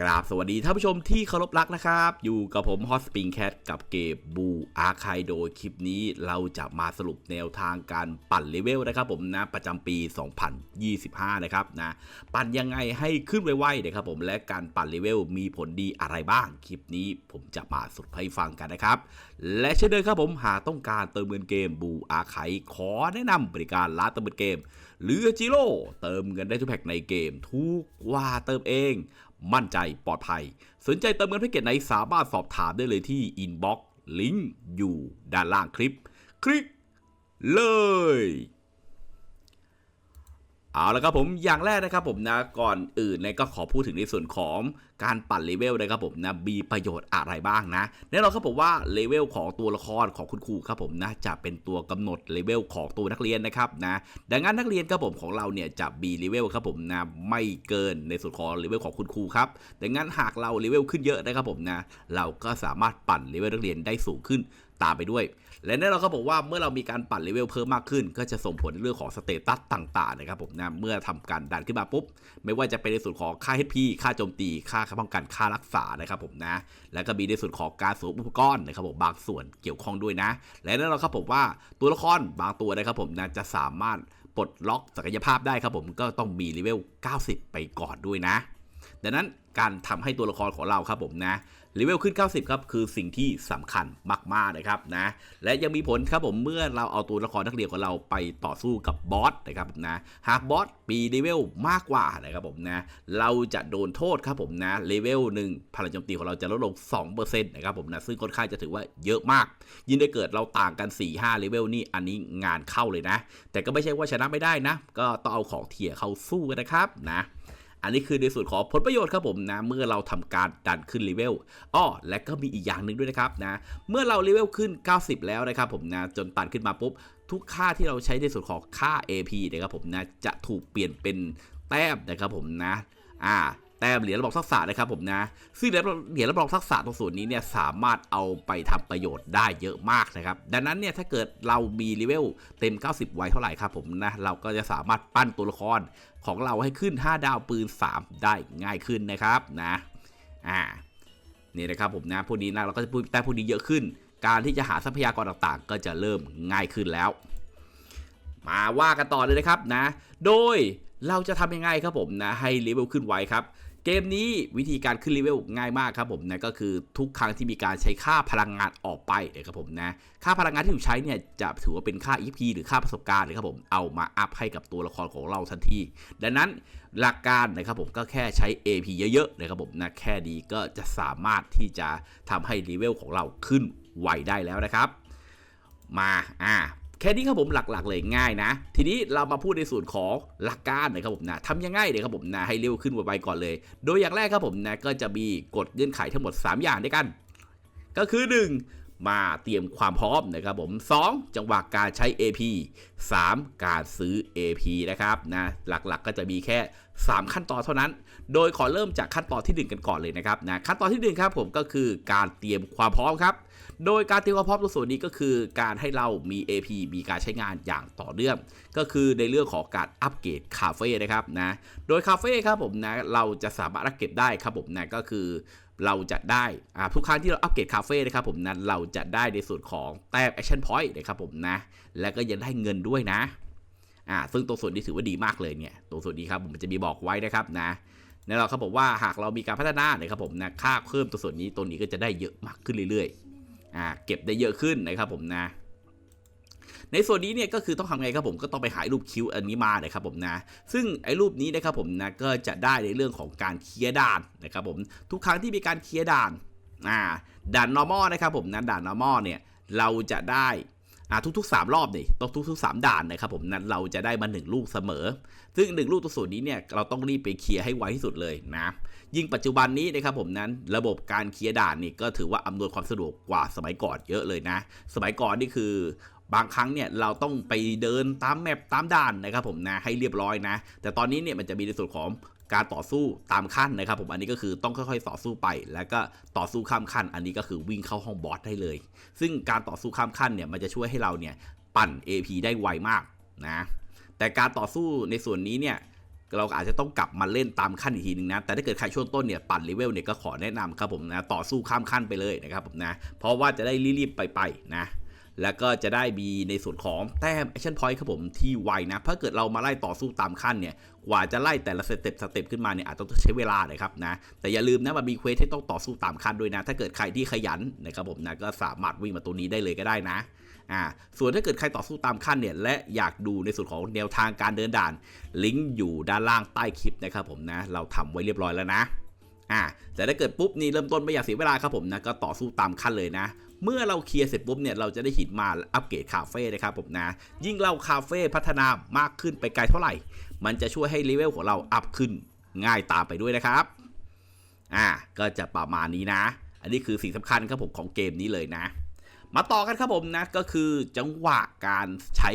กราบสวัสดีท่านผู้ชมที่เคารพรักนะครับ อยู่กับผมฮอตสปริงแคทกับเกมบูอาร์คายโดยคลิปนี้เราจะมาสรุปแนวทางการปั่นเลเวลนะครับผมนะประจำปี 2025 นะครับนะปั่นยังไงให้ขึ้นไวๆนะครับผมและการปั่นเลเวลมีผลดีอะไรบ้าง คลิปนี้ผมจะมาสรุปให้ฟังกันนะครับ และเช่นเดิมครับผมหากต้องการเติมเงินเกมบูอาร์คายขอแนะนำบริการร้านเติมเงินเกมหรือจิโร่เติมเงินได้ทุกแพ็กในเกมทุกว่าเติมเอง มั่นใจปลอดภัย สนใจเติมเงินแพ็กเกจไหนสามารถสอบถามได้เลยที่อินบ็อกซ์ลิงก์อยู่ด้านล่างคลิป คลิกเลย เอาละครับผมอย่างแรกนะครับผมนะก่อนอื่นเนี่ยก็ขอพูดถึงในส่วนของการปั่นเลเวลนะครับผมนะมีประโยชน์อะไรบ้างนะแน่นอนครับผมว่าเลเวลของตัวละครของคุณครูครับผมนะจะเป็นตัวกำหนดเลเวลของตัวนักเรียนนะครับนะดังนั้นนักเรียนครับผมของเราเนี่ยจะมีเลเวลครับผมนะไม่เกินในส่วนของเลเวลของคุณครูครับดังนั้นหากเราเลเวลขึ้นเยอะนะครับผมนะเราก็สามารถปั่นเลเวลนักเรียนได้สูงขึ้นตามไปด้วย และแน่นอนครับผมว่าเมื่อเรามีการปั่นเลเวลเพิ่มมากขึ้น ก็จะส่งผลในเรื่องของสเตตัสต่างๆนะครับผมนะเมื่อทำการดันขึ้นมาปุ๊บ ไม่ว่าจะเป็นในส่วนของค่า HP ค่าโจมตี ค่าป้องกันค่ารักษานะครับผมนะ แล้วก็มีในส่วนของการสวมอุปกรณ์นะครับผมบางส่วนเกี่ยวข้องด้วยนะ และแน่นอนครับผมว่าตัวละครบางตัวนะครับผมนะจะสามารถปลดล็อกศักยภาพได้ครับผมก็ต้องมีเลเวล 90 ไปก่อนด้วยนะ ดังนั้นการทำให้ตัวละครของเราครับผมนะ เลเวลขึ้น 90 ครับ คือสิ่งที่สำคัญมากๆนะครับนะ และยังมีผลครับผมเมื่อเราเอาตัวละครนักเรียนของเราไปต่อสู้กับบอสนะครับนะหากบอสปีเลเวลมากกว่านะครับผมนะเราจะโดนโทษครับผมนะเลเวลหนึ่งพลังโจมตีของเราจะลดลง 2%นะครับผมนะซึ่งค่อนข้างจะถือว่าเยอะมาก ยิ่งได้เกิดเราต่างกัน 4-5เลเวลนี่อันนี้งานเข้าเลยนะ แต่ก็ไม่ใช่ว่าชนะไม่ได้นะ ก็ต้องเอาของเทียเข้าสู้กันนะครับนะ อันนี้คือในส่วนของผลประโยชน์ครับผมนะ เมื่อเราทำการดันขึ้นเลเวลอ้อและก็มีอีกอย่างหนึ่งด้วยนะครับนะ เมื่อเราเลเวลขึ้น 90 แล้วนะครับผมนะ จนตันขึ้นมาปุ๊บ ทุกค่าที่เราใช้ในส่วนของค่า AP นะครับผมนะ จะถูกเปลี่ยนเป็นแต้มนะครับผมนะ อ่า แต้มเหรียญระบอกทักษะนะครับผมนะ ซึ่งเหรียญเหรียญระบอกทักษะตรงส่วนนี้เนี่ยสามารถเอาไปทำประโยชน์ได้เยอะมากนะครับ ดังนั้นเนี่ยถ้าเกิดเรามีเลเวลเต็ม 90 ไว้เท่าไหร่ครับผมนะ เราก็จะสามารถปั้นตัวละครของเราให้ขึ้น 5 ดาวปืน 3 ได้ง่ายขึ้นนะครับนะ อ่า นี่นะครับผมนะ พวกนี้นะเราก็จะพูดแต่พวกนี้เยอะขึ้น การที่จะหาทรัพยากรต่างๆ ก็จะเริ่มง่ายขึ้นแล้ว มาว่ากันต่อเลยนะครับนะ โดยเราจะทำยังไงครับผมนะให้เลเวลขึ้นไวครับ เกมนี้วิธีการขึ้นเลเวลง่ายมากครับผมนะก็คือทุกครั้งที่มีการใช้ค่าพลังงานออกไปนะครับผมนะค่าพลังงานที่ถูกใช้เนี่ยจะถือว่าเป็นค่า EP หรือค่าประสบการณ์นะครับผมเอามาอัพให้กับตัวละครของเราทันที ดังนั้นหลักการนะครับผมก็แค่ใช้ AP เยอะๆนะครับผมนะแค่ดีก็จะสามารถที่จะทำให้เลเวลของเราขึ้นไวได้แล้วนะครับ มาอ่า แค่นี้ครับผมหลักๆเลยง่ายนะ ทีนี้เรามาพูดในส่วนของหลักการนะครับผมนะทำยังไงเนี่ยครับผมนะให้เร็วขึ้นไวๆก่อนเลย โดยอย่างแรกครับผมนะก็จะมีกฎเงื่อนไขทั้งหมด 3 อย่างด้วยกัน ก็คือ 1 มาเตรียมความพร้อมนะครับผม 2 จังหวะการใช้ AP 3 การซื้อ AP นะครับนะหลักๆก็จะมีแค่ 3 ขั้นตอนเท่านั้น โดยขอเริ่มจากขั้นตอนที่ 1 กันก่อนเลยนะครับนะขั้นตอนที่1ครับผมก็คือการเตรียมความพร้อมครับ โดยการเตรียมความพร้อมตรงส่วนนี้ก็คือการให้เรามี AP มีการใช้งานอย่างต่อเนื่อง ก็คือในเรื่องของการอัปเกรดคาเฟ่นะครับนะโดยคาเฟ่ครับผมนะเราจะสามารถอัปเกรดได้ครับผมนะก็คือเราจะได้ทุกครั้งที่เราอัปเกรดคาเฟ่นะครับผมนะเราจะได้ในส่วนของแต้ม action point นะครับผมนะแล้วก็ยังได้เงินด้วยนะ อ่าซึ่งตรงส่วนนี้ถือว่าดีมากเลยเนี่ยตรงส่วนนี้ครับผมจะมีบอกไว้นะครับนะแน่นอนครับผมว่าหากเรามีการพัฒนานะครับผมนะค่าเพิ่มตัวส่วนนี้ตัวนี้ก็จะได้เยอะมากขึ้นเรื่อยๆอ่าเก็บได้เยอะขึ้นนะครับผมนะในส่วนนี้เนี่ยก็คือต้องทำไงครับผมก็ต้องไปหารูปคิวอันนี้มานะครับผมนะ ซึ่งไอ้รูปนี้นะครับผมนะก็จะได้ในเรื่องของการเคลียร์ด่านนะครับผมทุกครั้งที่มีการเคลียร์ด่านอ่าด่าน normal นะครับผมนะด่าน normal เนี่ยเราจะได้ อ่าทุกๆ 3 รอบนี่ต้องทุกๆ 3 ด่านนะครับผมนั้นเราจะได้มา 1 ลูกเสมอ ซึ่ง 1 ลูกตัวส่วนนี้เนี่ยเราต้องรีบไปเคลียร์ให้ไวที่สุดเลยนะยิ่งปัจจุบันนี้นะครับผมนั้นระบบการเคลียร์ด่านนี่ก็ถือว่าอำนวยความสะดวกกว่าสมัยก่อนเยอะเลยนะ สมัยก่อนนี่คือบางครั้งเนี่ยเราต้องไปเดินตามแมปตามด่านนะครับผมนะให้เรียบร้อยนะ แต่ตอนนี้เนี่ยมันจะมีในส่วนของ การต่อสู้ตามขั้นนะครับ ผมอันนี้ก็คือต้องค่อยๆ ต่อสู้ไป แล้วก็ต่อสู้ข้ามขั้น อันนี้ก็คือวิ่งเข้าห้องบอสได้เลย ซึ่งการต่อสู้ข้ามขั้นเนี่ยมันจะช่วยให้เราเนี่ยปั่น AP ได้ไวมากนะแต่การต่อสู้ในส่วนนี้เนี่ยเราอาจจะต้องกลับมาเล่นตามขั้นอีกทีหนึงนะ แต่ถ้าเกิดใครช่วงต้นเนี่ยปั่นเลเวลเนี่ยก็ขอแนะนำครับผมนะ ต่อสู้ข้ามขั้นไปเลยนะครับผมนะ เพราะว่าจะได้รีบๆไปๆนะ แล้วก็จะได้มีในส่วนของแต้ม action point ครับผมที่ไวนะถ้าเกิดเรามาไล่ต่อสู้ตามขั้นเนี่ยกว่าจะไล่แต่ละสเต็ปสเต็ปขึ้นมาเนี่ยอาจจะต้องใช้เวลาเลยครับนะแต่อย่าลืมนะมันมีเควสที่ต้องต่อสู้ตามขั้นด้วยนะ ถ้าเกิดใครที่ขยันนะครับผมนะก็สามารถวิ่งมาตัวนี้ได้เลยก็ได้นะอ่าส่วนถ้าเกิดใครต่อสู้ตามขั้นเนี่ยและอยากดูในส่วนของแนวทางการเดินด่าน ลิงก์อยู่ด้านล่างใต้คลิปนะครับผมนะเราทำไว้เรียบร้อยแล้วนะ อ่าแต่ถ้าเกิดปุ๊บนี่เริ่มต้นไม่อยากเสียเวลาครับผมนะก็ต่อสู้ตามขั้นเลยนะเมื่อเราเคลียร์เสร็จปุ๊บเนี่ยเราจะได้หินมาอัปเกรดคาเฟ่นะครับผมนะ ยิ่งเราคาเฟ่พัฒนามากขึ้นไปไกลเท่าไหร่ มันจะช่วยให้เลเวลของเราอัพขึ้นง่ายตามไปด้วยนะครับ อ่า ก็จะประมาณนี้นะ อันนี้คือสิ่งสำคัญครับผมของเกมนี้เลยนะ มาต่อกันครับผมนะก็คือจังหวะการใช้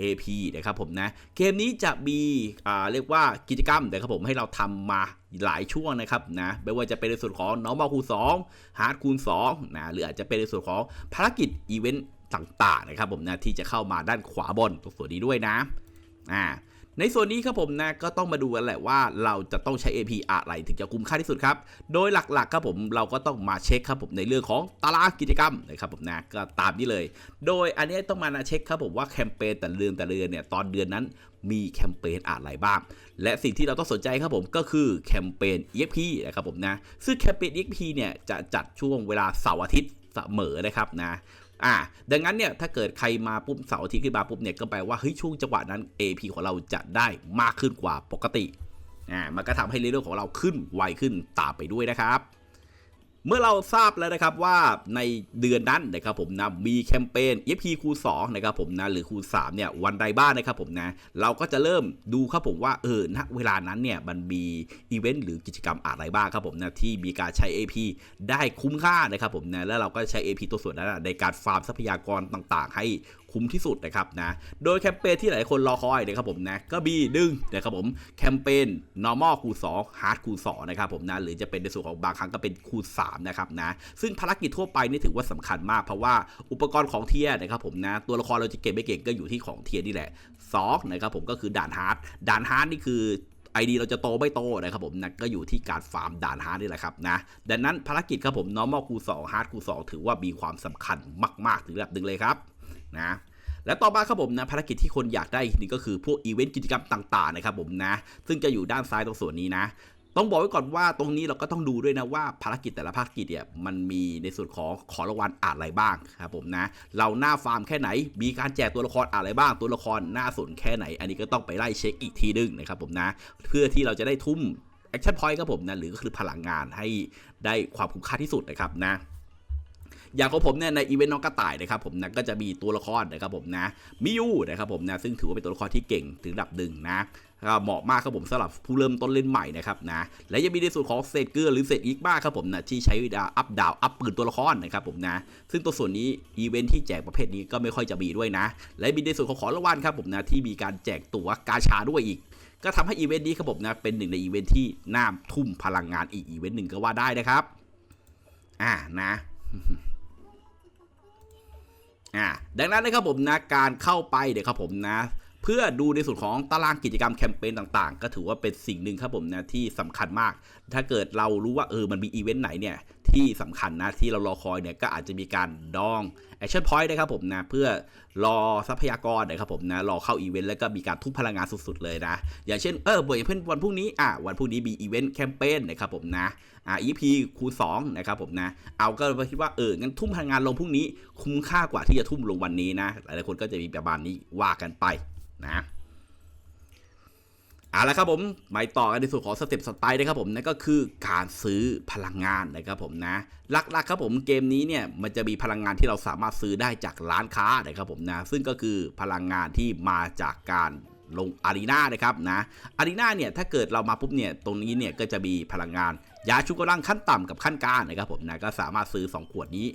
AP นะครับผมนะเกมนี้จะมีอ่าเรียกว่ากิจกรรมนะครับผมให้เราทำมาหลายช่วงนะครับนะไม่ว่าจะเป็นในส่วนของน้องมาคูณ2 hard คูณ2นะหรืออาจจะเป็นในส่วนของภารกิจอีเวนต์ต่างๆนะครับผมนะที่จะเข้ามาด้านขวาบนตรงส่วนนี้ด้วยนะอ่า ในส่วนนี้ครับผมนะก็ต้องมาดูกันแหละว่าเราจะต้องใช้ AP อะไรถึงจะคุ้มค่าที่สุดครับ โดยหลักๆครับผมเราก็ต้องมาเช็คครับผมในเรื่องของตารางกิจกรรมนะครับผมนะก็ตามนี้เลย โดยอันนี้ต้องมานะเช็คครับผมว่าแคมเปญแต่เดือนแต่เดือนเนี่ยตอนเดือนนั้นมีแคมเปญอะไรบ้าง และสิ่งที่เราต้องสนใจครับผมก็คือแคมเปญ EXP นะครับผมนะซึ่งแคมเปญ EXP เนี่ยจะจัดช่วงเวลาเสาร์อาทิตย์เสมอนะครับนะ อ่าดังนั้นเนี่ยถ้าเกิดใครมาปุ๊บเสาร์อาทิตย์ขึ้นมาปุ๊บเนี่ยก็แปลว่าเฮ้ยช่วงจังหวะนั้น AP ของเราจะได้มากขึ้นกว่าปกติอ่ามันก็ทำให้เลเวลของเราขึ้นไวขึ้นตามไปด้วยนะครับ เมื่อเราทราบแล้วนะครับว่าในเดือนนั้นนะครับผมนะมีแคมเปญ EP คูณ2นะครับผมนะหรือคูณ3เนี่ยวันใดบ้างนะครับผมนะเราก็จะเริ่มดูครับผมว่าเออณเวลานั้นเนี่ยมันมีอีเวนต์หรือกิจกรรมอะไรบ้างครับผมนะที่มีการใช้ AP ได้คุ้มค่านะครับผมนะแล้วเราก็ใช้ AP ตัวส่วนนั้นในการฟาร์มทรัพยากรต่าง ๆ ให้ คุ้มที่สุดนะครับนะโดยแคมเปญที่หลายคนรอคอยนะครับผมนะก็มีดึงนะครับผมแคมเปญ normal คูณ2 hard คูณ2นะครับผมนะหรือจะเป็นในส่วนของบางครั้งก็เป็นคูณ3นะครับนะซึ่งภารกิจทั่วไปนี่ถือว่าสำคัญมากเพราะว่าอุปกรณ์ของเทียนะครับผมนะตัวละครเราจะเก่งไม่เก่งก็อยู่ที่ของเทียนี่แหละ2นะครับผมก็คือด่านฮาร์ดด่านฮาร์ดนี่คือไอดีเราจะโตไม่โตนะครับผมนะก็อยู่ที่การฟาร์มด่านฮาร์ดนี่แหละครับนะดังนั้นภารกิจครับผม normal คูณ2 hard คูณ2ถือว่ามีความสำคัญมาก ๆ ถึงระดับหนึ่งเลยครับนะ และต่อมาครับผมนะภารกิจที่คนอยากได้อีกนี่ก็คือพวกอีเวนต์กิจกรรมต่างๆนะครับผมนะ ซึ่งจะอยู่ด้านซ้ายตรงส่วนนี้นะต้องบอกไว้ก่อนว่าตรงนี้เราก็ต้องดูด้วยนะว่าภารกิจแต่ละภารกิจเนี่ยมันมีในส่วนของขอรางวัลอะไรบ้างครับผมนะ เราหน้าฟาร์มแค่ไหน มีการแจกตัวละครอะไรบ้าง ตัวละครหน้าสนแค่ไหน อันนี้ก็ต้องไปไล่เช็คอีกทีนึงนะครับผมนะ เพื่อที่เราจะได้ทุ่มแอคชั่นพอยต์ครับผมนะหรือก็คือพลังงานให้ได้ความคุ้มค่าที่สุดนะครับนะ อย่างของผมเนี่ยในอีเวนต์น้องกระต่ายนะครับผมนะก็จะมีตัวละครนะครับผมนะมิยูนะครับผมนะซึ่งถือว่าเป็นตัวละครที่เก่งถึงระดับหนึ่งนะก็เหมาะมากครับผมสำหรับผู้เริ่มต้นเล่นใหม่นะครับนะและยังมีในส่วนของเศษเกลือหรือเศษอีกบ้างครับผมนะที่ใช้ดาวอัพดาวอัพปืนตัวละครนะครับผมนะซึ่งตัวส่วนนี้อีเวนต์ที่แจกประเภทนี้ก็ไม่ค่อยจะมีด้วยนะ และมีในส่วนของของรางวัลครับผมนะที่มีการแจกตั๋วกาชาด้วยอีก ก็ทำให้อีเวนต์นี้ครับผมนะเป็นหนึ่งในอีเวนต์ที่น่าทุ่มพลังงานอีกอีเวนต์หนึ่งก็ว่าได้นะครับ อ่านะ อ่าดังนั้นนะครับผมนะการเข้าไปเดี๋ยวครับผมนะ เพื่อดูในส่วนของตารางกิจกรรมแคมเปญต่างๆ ก็ถือว่าเป็นสิ่งหนึ่งครับผมนะที่สำคัญมาก ถ้าเกิดเรารู้ว่าเออมันมีอีเวนต์ไหนเนี่ยที่สำคัญนะที่เรารอคอยเนี่ยก็อาจจะมีการดองแอคชั่นพอยต์นะครับผมนะเพื่อรอทรัพยากรนะครับผมนะรอเข้าอีเวนต์แล้วก็มีการทุ่มพลังงานสุดๆเลยนะ อย่างเช่นเออบ่อยเพื่อนวันพรุ่งนี้อะวันพรุ่งนี้มีอีเวนต์แคมเปญนะครับผมนะอ่า EP คูณ2นะครับผมนะเอาก็คิดว่าเอองั้นทุ่มพลังงานลงพรุ่งนี้ คุ้มค่ากว่าที่จะทุ่มลงวันนี้นะหลายๆคนก็จะมีประมาณนี้ว่ากันไป นะเอาละครับผมไปต่อกันในส่วนของสเต็ปสไตล์นะครับผมนั่นก็คือการซื้อพลังงานนะครับผมนะหลักๆครับผมเกมนี้เนี่ยมันจะมีพลังงานที่เราสามารถซื้อได้จากร้านค้านะครับผมนะซึ่งก็คือพลังงานที่มาจากการลงอารีนานะครับนะอารีนาเนี่ยถ้าเกิดเรามาปุ๊บเนี่ยตรงนี้เนี่ยก็จะมีพลังงานยาชุกกำลังขั้นต่ำกับขั้นกลางนะครับผมนะก็สามารถซื้อ 2 ขวดนี้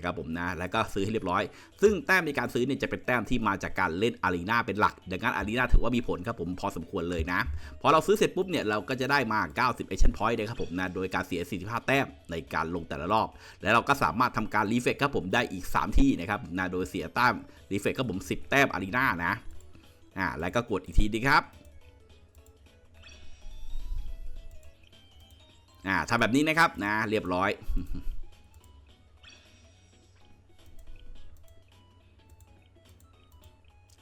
นะครับผมนะแล้วก็ซื้อให้เรียบร้อย ซึ่งแต้มในการซื้อเนี่ยจะเป็นแต้มที่มาจากการเล่นอารีนาเป็นหลัก ดังนั้นอารีนาถือว่ามีผลครับผมพอสมควรเลยนะพอเราซื้อเสร็จปุ๊บเนี่ยเราก็จะได้มา 90 action point นะครับผมนะโดยการเสีย 45 แต้มในการลงแต่ละรอบ และเราก็สามารถทำการรีเฟกครับผมได้อีก 3 ที่นะครับนะโดยเสียแต้มรีเฟกครับผม 10 แต้มอารีนานะอ่าแล้วก็กดอีกทีนึงครับอ่าทำแบบนี้นะครับนะเรียบร้อย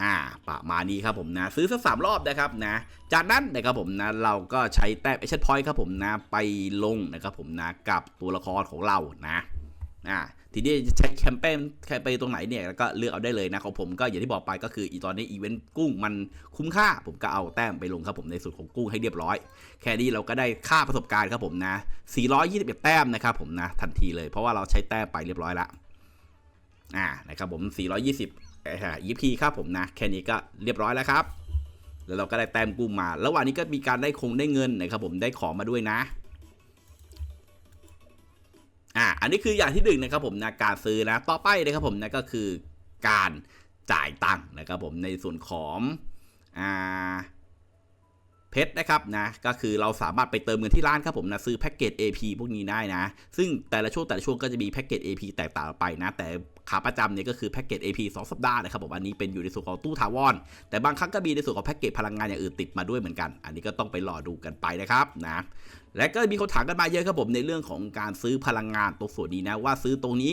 อ่าประมาณนี้ครับผมนะซื้อสักสามรอบนะครับนะ จากนั้นนะครับผมนะเราก็ใช้แต้มเอชพอยต์ครับผมนะไปลงนะครับผมนะกับตัวละครของเรานะอ่าทีนี้จะใช้แคมเปญแคมเปตรงไหนเนี่ยก็เลือกเอาได้เลยนะของผมก็อย่างที่บอกไปก็คืออีตอนนี้อีเวนต์กุ้งมันคุ้มค่า ผมก็เอาแต้มไปลงครับผมในส่วนของกุ้งให้เรียบร้อย แค่นี้เราก็ได้ค่าประสบการณ์ครับผมนะ 421 แต้มนะครับผมนะทันทีเลยเพราะว่าเราใช้แต้มไปเรียบร้อยละอ่านะครับผม 420 เอ่อ EP ครับผมนะ แค่นี้ก็เรียบร้อยแล้วครับ แล้วเราก็ได้แต้มกุ้งมา ระหว่างนี้ก็มีการได้คงได้เงินนะครับผมได้ของมาด้วยนะอ่าอันนี้คืออย่างที่หนึ่งนะครับผมนะการซื้อนะต่อไปนะครับผมนะก็คือการจ่ายตังค์นะครับผมในส่วนของอ่าเพชรนะครับนะก็คือเราสามารถไปเติมเงินที่ร้านครับผมนะซื้อแพ็กเกจ AP พวกนี้ได้นะ ซึ่งแต่ละช่วงแต่ละช่วงก็จะมีแพ็กเกจ AP แตกต่างไปนะ แต่ ขาประจำเนี่ยก็คือแพ็กเกจ AP 2 สัปดาห์นะครับผมอันนี้เป็นอยู่ในส่วนของตู้ถาวรแต่บางครั้งก็มีในส่วนของแพ็กเกจพลังงานอย่างอื่นติดมาด้วยเหมือนกัน อันนี้ก็ต้องไปรอดูกันไปนะครับนะและก็มีคนถามกันมาเยอะครับผมในเรื่องของการซื้อพลังงานตรงส่วนนี้นะว่าซื้อตรงนี้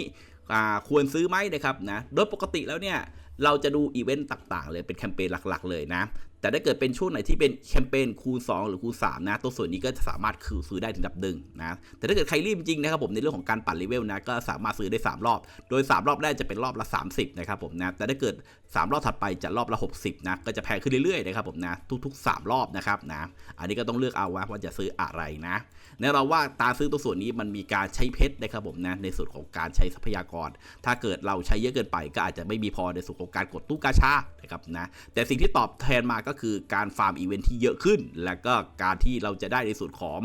ควรซื้อไหมนะครับนะโดยปกติแล้วเนี่ยเราจะดูอีเวนต์ต่างๆ เลยเป็นแคมเปญหลักๆ เลยนะ แต่ถ้าเกิดเป็นช่วงไหนที่เป็นแคมเปญคูณ 2 หรือคูณ 3 นะ ตัวส่วนนี้ก็สามารถคือซื้อได้ถึงดับหนึ่งนะ แต่ถ้าเกิดใครรีบจริงนะครับผมในเรื่องของการปั่นเลเวลนะก็สามารถซื้อได้ 3 รอบ โดย 3 รอบแรกจะเป็นรอบละ 30 นะครับผมนะ แต่ถ้าเกิด 3 รอบถัดไปจะรอบละ 60 นะ ก็จะแพงขึ้นเรื่อยๆนะครับผมนะ ทุก ๆ 3 รอบนะครับนะ อันนี้ก็ต้องเลือกเอาว่าจะซื้ออะไรนะแน่นอนว่าตาซื้อตัวส่วนนี้มันมีการใช้เพชรนะครับผมนะในส่วนของการใช้ทรัพยากร ถ้าเกิดเราใช้เยอะเกินไปก็อาจจะไม่มีพอในส่วนของการกดตู้กาชานะครับนะ แต่สิ่งที่ตอบแทนมาก็คือการฟาร์มอีเวนท์ที่เยอะขึ้น แล้วก็การที่เราจะได้ในส่วนของ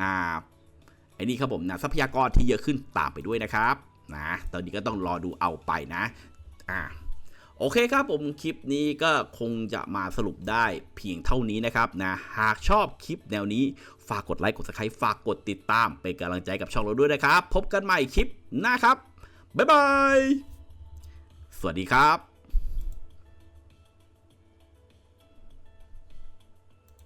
อ่าไอ้นี่ครับผมนะทรัพยากรที่เยอะขึ้นตามไปด้วยนะครับนะตอนนี้ก็ต้องรอดูเอาไปนะอ่าโอเคครับผมคลิปนี้ก็คงจะมาสรุปได้เพียงเท่านี้นะครับนะหากชอบคลิปแนวนี้ฝากกดไลค์กด subscribe ฝากกดติดตามเป็นกำลังใจกับช่องเราด้วยนะครับ พบกันใหม่คลิปหน้าครับ บ๊ายบาย สวัสดีครับ